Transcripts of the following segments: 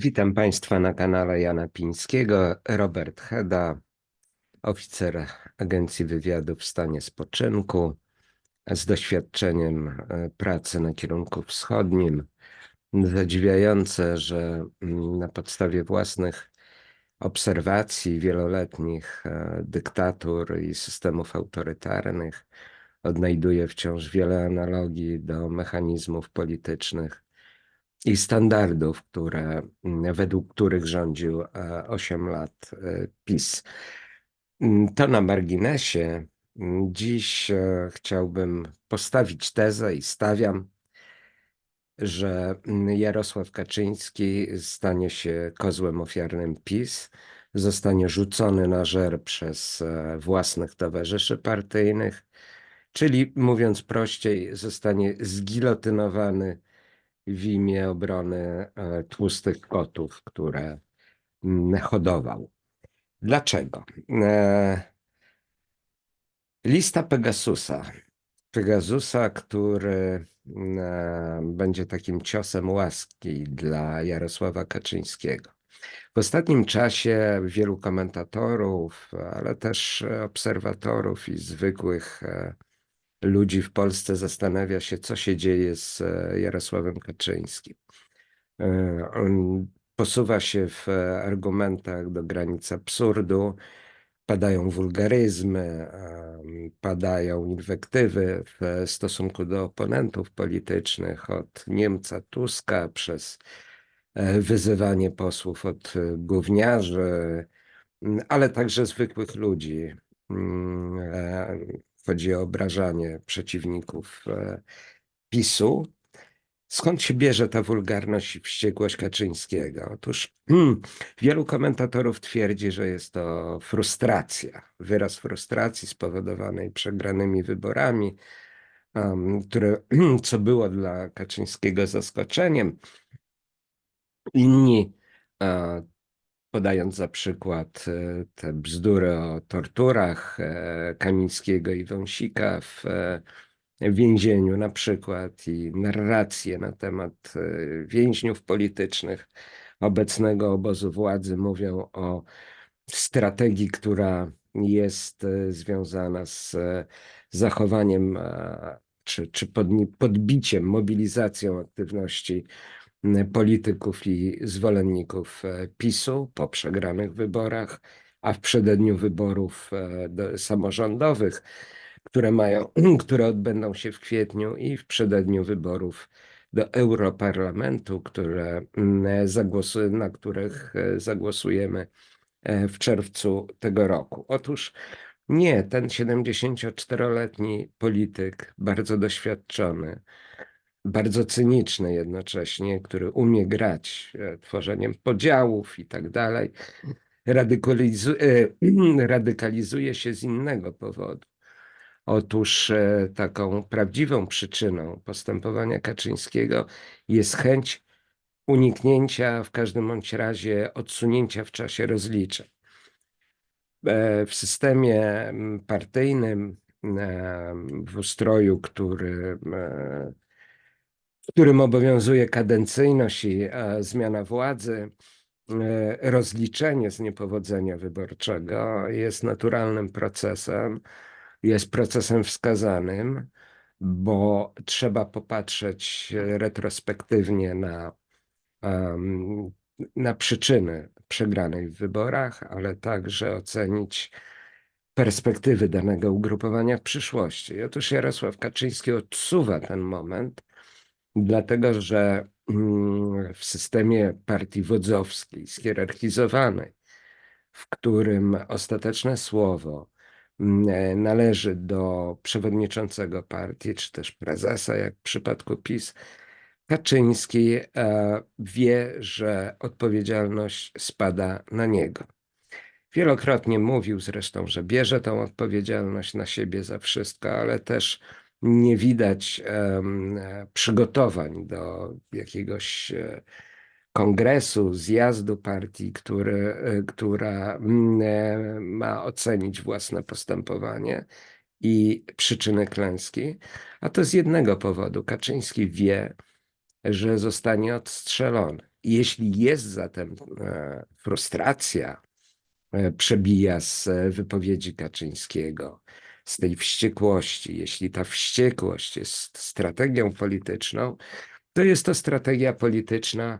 Witam Państwa na kanale Jana Pińskiego. Robert Heda, oficer Agencji Wywiadu w stanie spoczynku, z doświadczeniem e, pracy na kierunku wschodnim. Zadziwiające, że mm, na podstawie własnych obserwacji wieloletnich e, dyktatur i systemów autorytarnych odnajduje wciąż wiele analogii do mechanizmów politycznych i standardów, które, mm, według których rządził 8 lat e, PiS. Mm, To na marginesie. Mm, Dziś e, chciałbym postawić tezę i stawiam, że Jarosław Kaczyński stanie się kozłem ofiarnym PiS, zostanie rzucony na żer przez e, własnych towarzyszy partyjnych, czyli mówiąc prościej, zostanie zgilotynowany w imię obrony e, tłustych kotów, które hodował. Dlaczego? E, Lista Pegasusa. Pegasusa, który e, będzie takim ciosem łaski dla Jarosława Kaczyńskiego. W ostatnim czasie wielu komentatorów, ale też obserwatorów i zwykłych ludzi w Polsce zastanawia się, co się dzieje z e, Jarosławem Kaczyńskim. E, On posuwa się w argumentach do granic absurdu, padają wulgaryzmy, padają inwektywy w stosunku do oponentów politycznych, od Niemca Tuska przez e, wyzywanie posłów od e, gówniarzy, ale także zwykłych ludzi. Chodzi o obrażanie przeciwników e, PiSu. Skąd się bierze ta wulgarność i wściekłość Kaczyńskiego? Otóż hmm, wielu komentatorów twierdzi, że jest to frustracja, wyraz frustracji spowodowanej przegranymi wyborami, em, które, co było dla Kaczyńskiego zaskoczeniem. Inni, e, podając za przykład e, te bzdury o torturach e, Kamińskiego i Wąsika w e, więzieniu na przykład i narracje na temat więźniów politycznych obecnego obozu władzy mówią o strategii, która jest związana z zachowaniem czy, czy podbiciem, mobilizacją aktywności polityków i zwolenników e, PiSu po przegranych wyborach, a w przededniu wyborów e, do- samorządowych, które mają, które odbędą się w kwietniu i w przededniu wyborów do Europarlamentu, które mm, zagłosu, na których e, zagłosujemy e, w czerwcu tego roku. Otóż nie, ten 74-letni polityk, bardzo doświadczony, bardzo cyniczny jednocześnie, który umie grać e, tworzeniem podziałów i tak dalej, e, radykalizuje się z innego powodu. Otóż e, taką prawdziwą przyczyną postępowania Kaczyńskiego jest chęć uniknięcia, w każdym bądź razie odsunięcia w czasie rozliczeń. W systemie partyjnym, w ustroju, który, w którym obowiązuje kadencyjność i e, zmiana władzy, e, rozliczenie z niepowodzenia wyborczego jest naturalnym procesem, jest procesem wskazanym, bo trzeba popatrzeć retrospektywnie na, na przyczyny przegranej w wyborach, ale także ocenić perspektywy danego ugrupowania w przyszłości. Otóż Jarosław Kaczyński odsuwa ten moment, dlatego że mm, w systemie partii wodzowskiej, schierarchizowanej, w którym ostateczne słowo mm, należy do przewodniczącego partii, czy też prezesa, jak w przypadku PiS, Kaczyński e, wie, że odpowiedzialność spada na niego. Wielokrotnie mówił zresztą, że bierze tą odpowiedzialność na siebie za wszystko, ale też nie widać przygotowań do jakiegoś e, kongresu, zjazdu partii, który, e, która mm, e, ma ocenić własne postępowanie i przyczyny klęski. A to z jednego powodu. Kaczyński wie, że zostanie odstrzelony. Jeśli jest zatem frustracja, przebija z wypowiedzi Kaczyńskiego, z tej wściekłości, jeśli ta wściekłość jest strategią polityczną, to jest to strategia polityczna,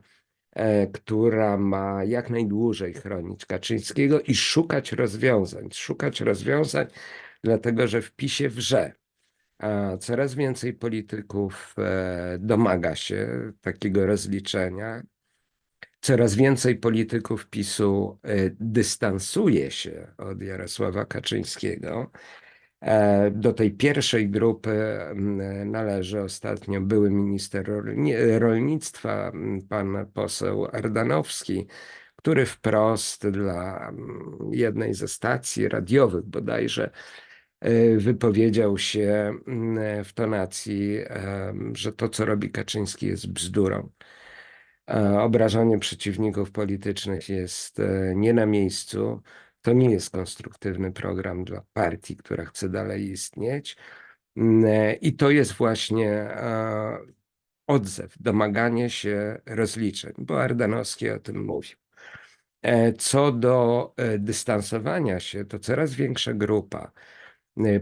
e, która ma jak najdłużej chronić Kaczyńskiego i szukać rozwiązań. Szukać rozwiązań, dlatego że w PiSie wrze. A coraz więcej polityków e, domaga się takiego rozliczenia. Coraz więcej polityków PiSu e, dystansuje się od Jarosława Kaczyńskiego. E, Do tej pierwszej grupy należy ostatnio były minister rolni- rolnictwa, pan poseł Ardanowski, który wprost dla jednej ze stacji radiowych bodajże e, wypowiedział się w tonacji, em, że to, co robi Kaczyński, jest bzdurą. E, Obrażanie przeciwników politycznych jest e, nie na miejscu. To nie jest konstruktywny program dla partii, która chce dalej istnieć. Mm, e, I to jest właśnie odzew, domaganie się rozliczeń, bo Ardanowski o tym mówił. E, Co do e, dystansowania się, to coraz większa grupa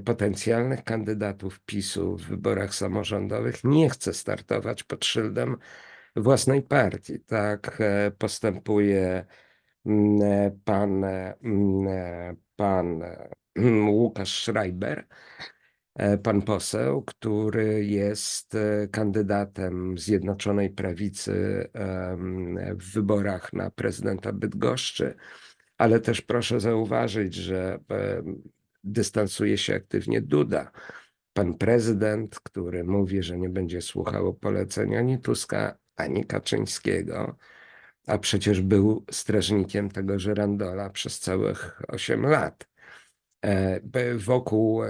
potencjalnych kandydatów PiSu w wyborach samorządowych nie chce startować pod szyldem własnej partii. Tak postępuje pan, e, mm, e, pan e, Łukasz Schreiber, e, pan poseł, który jest e, kandydatem Zjednoczonej Prawicy w wyborach na prezydenta Bydgoszczy, ale też proszę zauważyć, że dystansuje się aktywnie Duda. Pan prezydent, który mówi, że nie będzie słuchał poleceń ani Tuska, ani Kaczyńskiego, a przecież był strażnikiem tego żerandola przez całych 8 lat. E, Wokół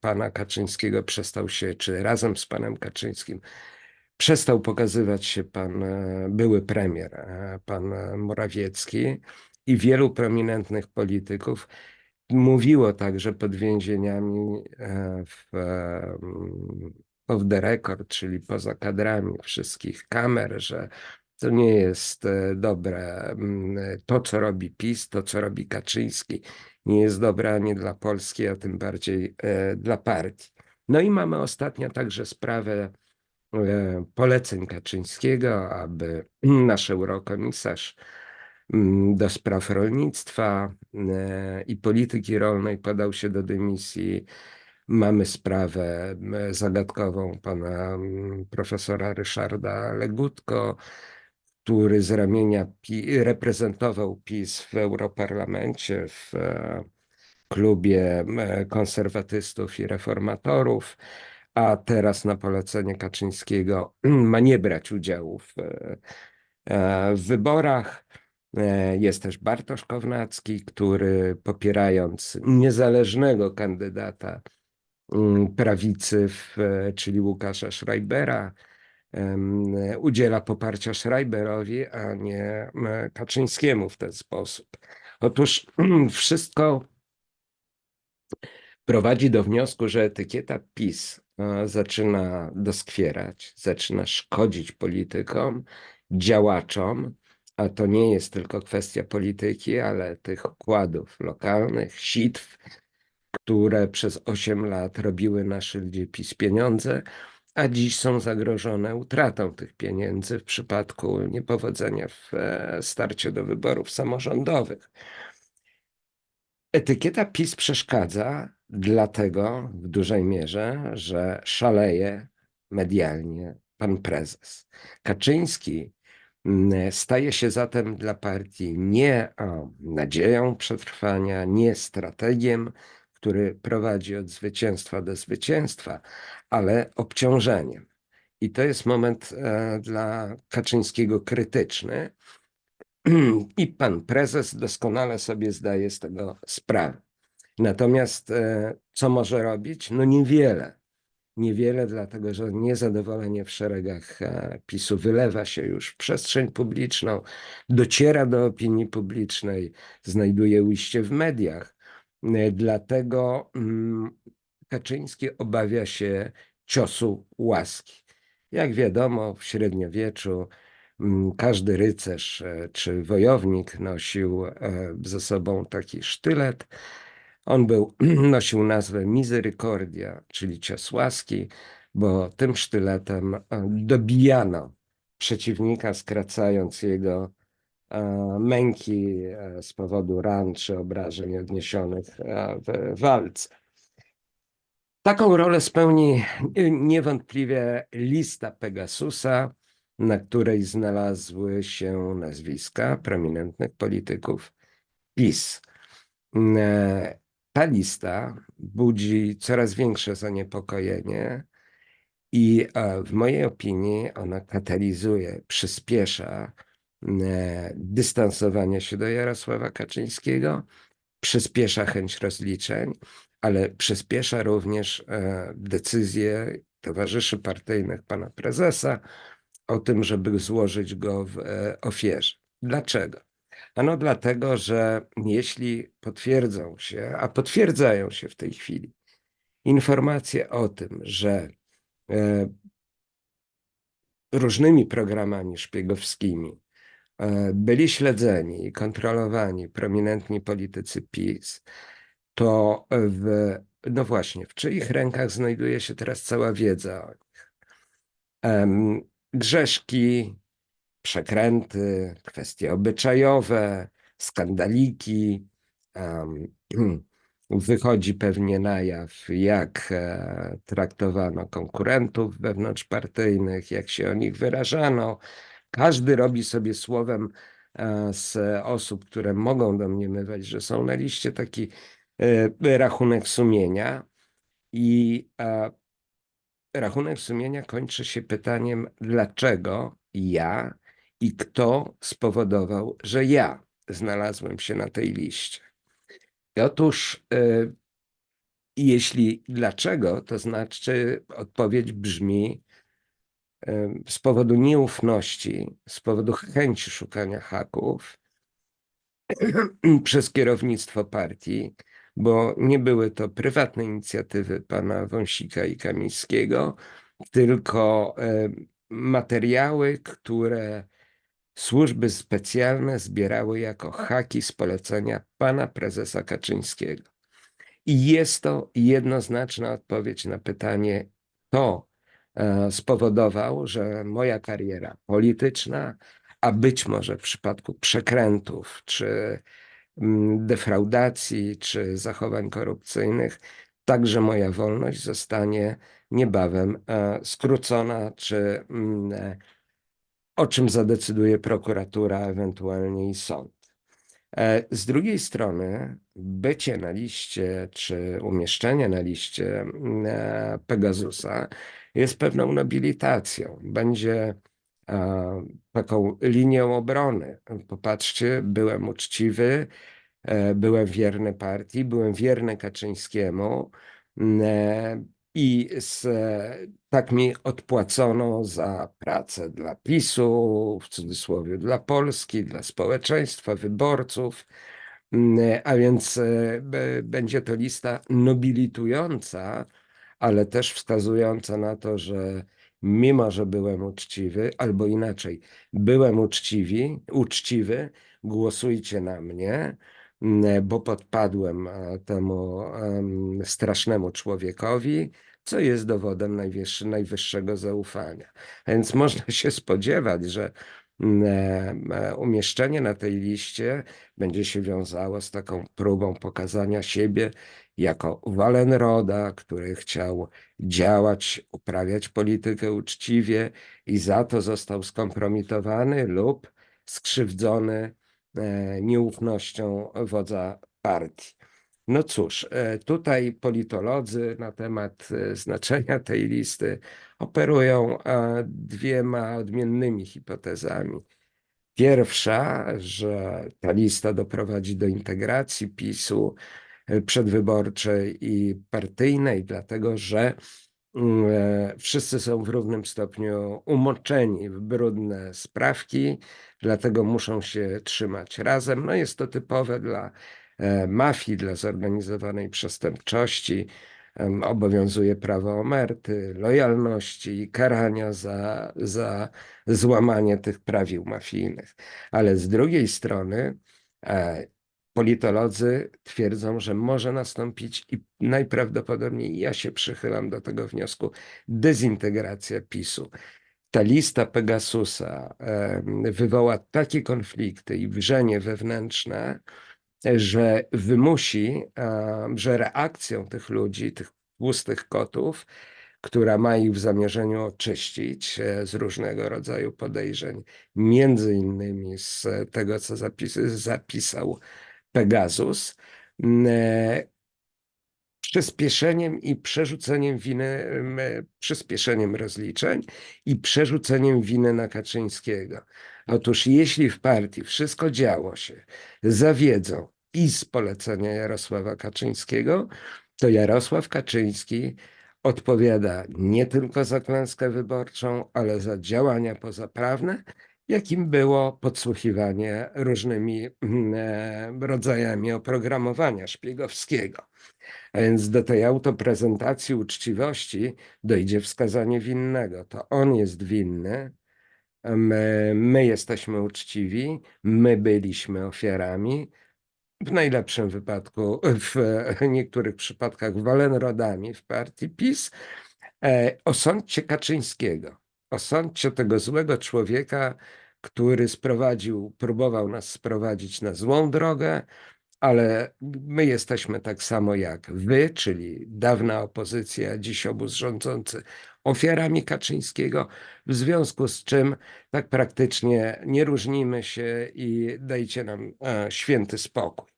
pana Kaczyńskiego przestał się, czy razem z panem Kaczyńskim, przestał pokazywać się pan e, były premier, e, pan Morawiecki i wielu prominentnych polityków mówiło także pod więzieniami w, the record, czyli poza kadrami wszystkich kamer, że to nie jest e, dobre. mm, To, co robi PiS, to, co robi Kaczyński, nie jest dobre ani dla Polski, a tym bardziej e, dla partii. No i mamy ostatnio także sprawę e, poleceń Kaczyńskiego, aby nasz eurokomisarz mm, do spraw rolnictwa e, i polityki rolnej podał się do dymisji. Mamy sprawę zagadkową pana mm, profesora Ryszarda Legutko, który z ramienia PI, reprezentował PiS w Europarlamencie, w e, klubie e, konserwatystów i reformatorów, a teraz na polecenie Kaczyńskiego ma nie brać udziału w, e, w wyborach. Jest też Bartosz Kownacki, który popierając niezależnego kandydata mm, prawicy, w, czyli Łukasza Schreibera, udziela poparcia Schreiberowi, a nie Kaczyńskiemu w ten sposób. Otóż wszystko prowadzi do wniosku, że etykieta PiS e, zaczyna doskwierać, zaczyna szkodzić politykom, działaczom, a to nie jest tylko kwestia polityki, ale tych układów lokalnych, sitw, które przez 8 lat robiły na szyldzie PiS pieniądze, a dziś są zagrożone utratą tych pieniędzy w przypadku niepowodzenia w e, starciu do wyborów samorządowych. Etykieta PiS przeszkadza dlatego w dużej mierze, że szaleje medialnie pan prezes. Kaczyński staje się zatem dla partii nie nadzieją przetrwania, nie strategiem, który prowadzi od zwycięstwa do zwycięstwa, ale obciążeniem. I to jest moment e, dla Kaczyńskiego krytyczny. I pan prezes doskonale sobie zdaje z tego sprawę. Natomiast e, co może robić? No niewiele. Niewiele, dlatego że niezadowolenie w szeregach e, PiSu wylewa się już w przestrzeń publiczną, dociera do opinii publicznej, znajduje ujście w mediach. E, Dlatego mm, Kaczyński obawia się ciosu łaski. Jak wiadomo, w średniowieczu mm, każdy rycerz e, czy wojownik nosił e, ze sobą taki sztylet. On był, nosił nazwę Misericordia, czyli cios łaski, bo tym sztyletem dobijano przeciwnika, skracając jego męki z powodu ran czy obrażeń odniesionych w walce. Taką rolę spełni niewątpliwie lista Pegasusa, na której znalazły się nazwiska prominentnych polityków PiS. E, ta lista budzi coraz większe zaniepokojenie i e, w mojej opinii ona katalizuje, przyspiesza e, dystansowanie się do Jarosława Kaczyńskiego, przyspiesza chęć rozliczeń, ale przyspiesza również decyzje towarzyszy partyjnych pana prezesa o tym, żeby złożyć go w e, ofierze. Dlaczego? Ano dlatego, że jeśli potwierdzą się, a potwierdzają się w tej chwili, informacje o tym, że e, różnymi programami szpiegowskimi e, byli śledzeni i kontrolowani prominentni politycy PiS, to w, no właśnie, w czyich rękach znajduje się teraz cała wiedza o nich grzeszki, przekręty, kwestie obyczajowe, skandaliki. wychodzi pewnie na jaw, jak e, traktowano konkurentów wewnątrzpartyjnych, jak się o nich wyrażano. Każdy robi sobie słowem e, z osób, które mogą domniemywać, że są na liście taki e, rachunek sumienia. I rachunek sumienia kończy się pytaniem, dlaczego ja i kto spowodował, że ja znalazłem się na tej liście. I otóż, jeśli dlaczego, to znaczy odpowiedź brzmi z powodu nieufności, z powodu chęci szukania haków przez kierownictwo partii, bo nie były to prywatne inicjatywy pana Wąsika i Kamińskiego, tylko materiały, które służby specjalne zbierały jako haki z polecenia pana prezesa Kaczyńskiego. I jest to jednoznaczna odpowiedź na pytanie, kto e, spowodował, że moja kariera polityczna, a być może w przypadku przekrętów czy Mm, defraudacji czy zachowań korupcyjnych, także moja wolność zostanie niebawem e, skrócona, czy mm, e, o czym zadecyduje prokuratura, ewentualnie i sąd. E, z drugiej strony, bycie na liście, czy umieszczenie na liście mm, Pegasusa jest pewną nobilitacją. Będzie taką linią obrony. Popatrzcie, byłem uczciwy, e, byłem wierny partii, byłem wierny Kaczyńskiemu e, i z, tak mi odpłacono za pracę dla PiSu, w cudzysłowie dla Polski, dla społeczeństwa, wyborców. A więc e, będzie to lista nobilitująca, ale też wskazująca na to, że mimo że byłem uczciwy, albo inaczej, byłem uczciwy, uczciwy, głosujcie na mnie, bo podpadłem e, temu strasznemu człowiekowi, co jest dowodem najwyższego zaufania. Więc można się spodziewać, że umieszczenie na tej liście będzie się wiązało z taką próbą pokazania siebie jako Walenroda, który chciał działać, uprawiać politykę uczciwie i za to został skompromitowany lub skrzywdzony e, nieufnością wodza partii. No cóż, e, tutaj politolodzy na temat e, znaczenia tej listy operują dwiema odmiennymi hipotezami. Pierwsza, że ta lista doprowadzi do integracji PiSu przedwyborczej i partyjnej, dlatego że mm, e, wszyscy są w równym stopniu umoczeni w brudne sprawki, dlatego muszą się trzymać razem. No jest to typowe dla e, mafii, dla zorganizowanej przestępczości. obowiązuje prawo omerty, lojalności i karania za, za złamanie tych prawił mafijnych. Ale z drugiej strony e, politolodzy twierdzą, że może nastąpić i najprawdopodobniej ja się przychylam do tego wniosku dezintegracja PiSu. Ta lista Pegasusa wywoła takie konflikty i wrzenie wewnętrzne, że wymusi, em, że reakcją tych ludzi, tych tłustych kotów, która ma ich w zamierzeniu oczyścić e, z różnego rodzaju podejrzeń, między innymi z tego, co zapis, zapisał Pegasus, e, przyspieszeniem i przerzuceniem winy, em, przyspieszeniem rozliczeń i przerzuceniem winy na Kaczyńskiego. Otóż jeśli w partii wszystko działo się za wiedzą i z polecenia Jarosława Kaczyńskiego, to Jarosław Kaczyński odpowiada nie tylko za klęskę wyborczą, ale za działania pozaprawne, jakim było podsłuchiwanie różnymi mm, e, rodzajami oprogramowania szpiegowskiego. A więc do tej autoprezentacji uczciwości dojdzie wskazanie winnego. To on jest winny, my, my jesteśmy uczciwi, my byliśmy ofiarami. W najlepszym wypadku, w niektórych przypadkach walenrodami w partii PiS. E, Osądźcie Kaczyńskiego. Osądźcie tego złego człowieka, który sprowadził, próbował nas sprowadzić na złą drogę, ale my jesteśmy tak samo jak wy, czyli dawna opozycja, dziś obóz rządzący, ofiarami Kaczyńskiego, w związku z czym tak praktycznie nie różnimy się i dajcie nam e, święty spokój.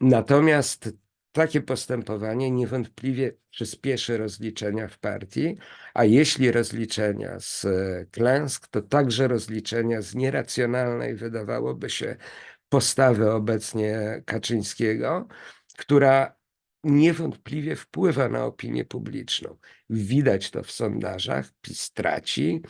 Natomiast takie postępowanie niewątpliwie przyspieszy rozliczenia w partii, a jeśli rozliczenia z e, klęsk, to także rozliczenia z nieracjonalnej, wydawałoby się, postawy obecnie Kaczyńskiego, która niewątpliwie wpływa na opinię publiczną. Widać to w sondażach. PiS traci.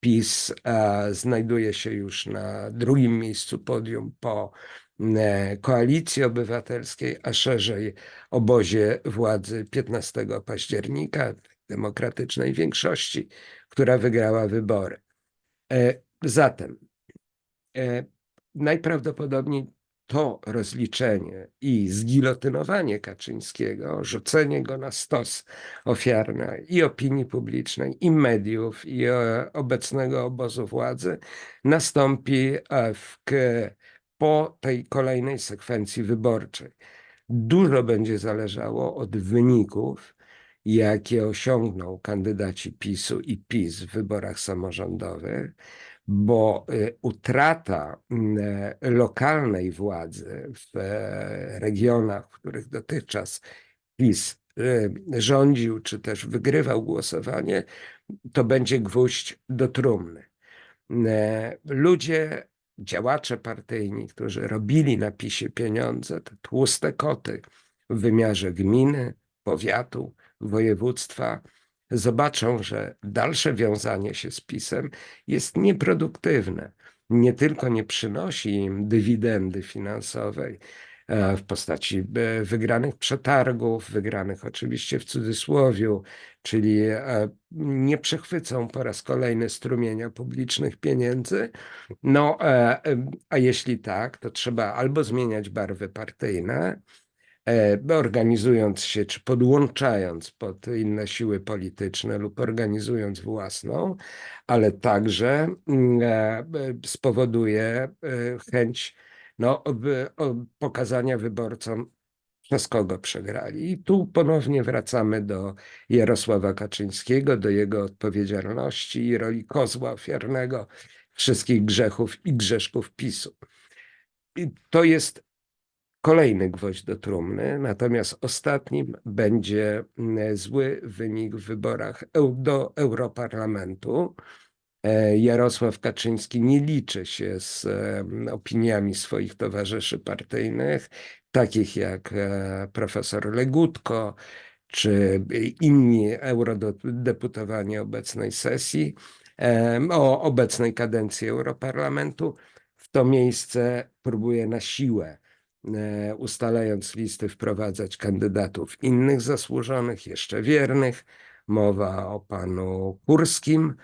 PiS e, znajduje się już na drugim miejscu podium po e, Koalicji Obywatelskiej, a szerzej obozie władzy 15 października, demokratycznej większości, która wygrała wybory. E, zatem e, najprawdopodobniej to rozliczenie i zgilotynowanie Kaczyńskiego, rzucenie go na stos ofiarny i opinii publicznej, i mediów, i e, obecnego obozu władzy nastąpi e, w, po tej kolejnej sekwencji wyborczej. Dużo będzie zależało od wyników, jakie osiągną kandydaci PiSu i PiS w wyborach samorządowych bo y, utrata mm, lokalnej władzy w e, regionach, w których dotychczas PiS y, rządził, czy też wygrywał głosowanie, to będzie gwóźdź do trumny. E, Ludzie, działacze partyjni, którzy robili na PiSie pieniądze, te tłuste koty w wymiarze gminy, powiatu, województwa, zobaczą, że dalsze wiązanie się z PiSem jest nieproduktywne. Nie tylko nie przynosi im dywidendy finansowej e, w postaci e, wygranych przetargów, wygranych oczywiście w cudzysłowiu, czyli e, nie przechwycą po raz kolejny strumienia publicznych pieniędzy. No, a jeśli tak, to trzeba albo zmieniać barwy partyjne, organizując się czy podłączając pod inne siły polityczne lub organizując własną, ale także mm, e, spowoduje e, chęć no, pokazania wyborcom, przez kogo przegrali. I tu ponownie wracamy do Jarosława Kaczyńskiego, do jego odpowiedzialności i roli kozła ofiarnego wszystkich grzechów i grzeszków PiSu. I to jest kolejny gwoźdź do trumny, natomiast ostatnim będzie mm, zły wynik w wyborach do Europarlamentu. E, Jarosław Kaczyński nie liczy się z em, opiniami swoich towarzyszy partyjnych, takich jak e, profesor Legutko czy inni eurodeputowani obecnej sesji, o obecnej kadencji Europarlamentu. W to miejsce próbuje na siłę e, ustalając listy, wprowadzać kandydatów innych zasłużonych, jeszcze wiernych. Mowa o panu Kurskim,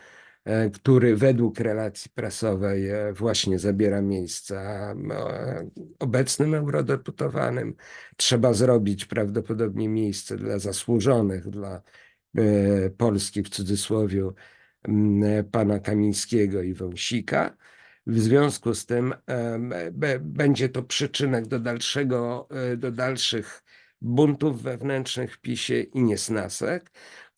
e, który według relacji prasowej e, właśnie zabiera miejsca e, obecnym eurodeputowanym. Trzeba zrobić prawdopodobnie miejsce dla zasłużonych, dla e, Polski w cudzysłowie pana Kamińskiego i Wąsika. W związku z tym będzie to przyczynek do dalszego, e, do dalszych buntów wewnętrznych w PiSie i niesnasek,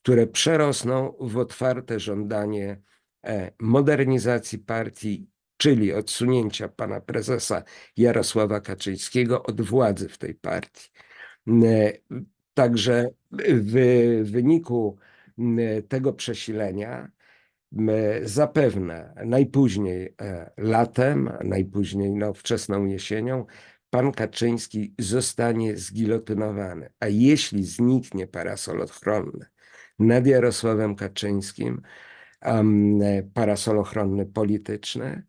które przerosną w otwarte żądanie e, modernizacji partii, czyli odsunięcia pana prezesa Jarosława Kaczyńskiego od władzy w tej partii. E, Także w wyniku tego przesilenia zapewne najpóźniej e, latem, najpóźniej no, wczesną jesienią, pan Kaczyński zostanie zgilotynowany. A jeśli zniknie parasol ochronny nad Jarosławem Kaczyńskim, em, parasol ochronny polityczny,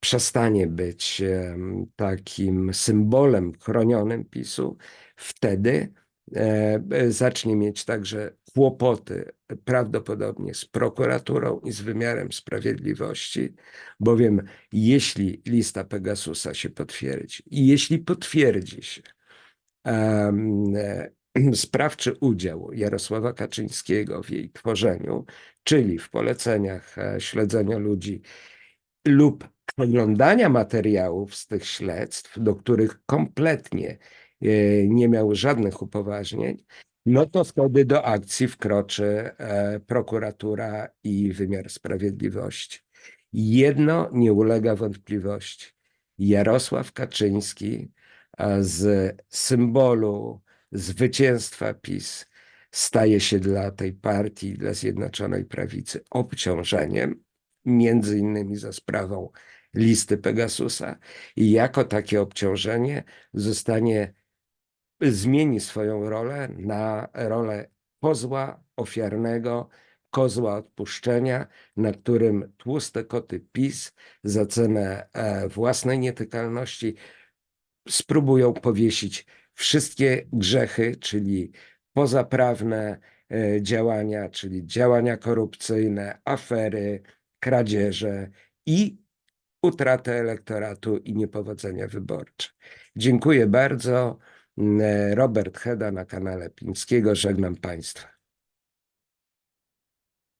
przestanie być takim symbolem chronionym PiSu, wtedy e, e, zacznie mieć także kłopoty prawdopodobnie z prokuraturą i z wymiarem sprawiedliwości, bowiem jeśli lista Pegasusa się potwierdzi i jeśli potwierdzi się e, sprawczy udział Jarosława Kaczyńskiego w jej tworzeniu, czyli w poleceniach e, śledzenia ludzi lub oglądania materiałów z tych śledztw, do których kompletnie e, nie miał żadnych upoważnień, no to wtedy do akcji wkroczy e, prokuratura i wymiar sprawiedliwości. Jedno nie ulega wątpliwości. Jarosław Kaczyński z symbolu zwycięstwa PiS staje się dla tej partii, dla Zjednoczonej Prawicy obciążeniem, między innymi za sprawą listy Pegasusa i jako takie obciążenie zostanie, zmieni swoją rolę na rolę kozła ofiarnego, kozła odpuszczenia, na którym tłuste koty PiS za cenę e, własnej nietykalności spróbują powiesić wszystkie grzechy, czyli pozaprawne e, działania, czyli działania korupcyjne, afery, kradzieże i utratę elektoratu i niepowodzenia wyborcze. Dziękuję bardzo. Robert Heda na kanale Pińskiego. Żegnam Państwa.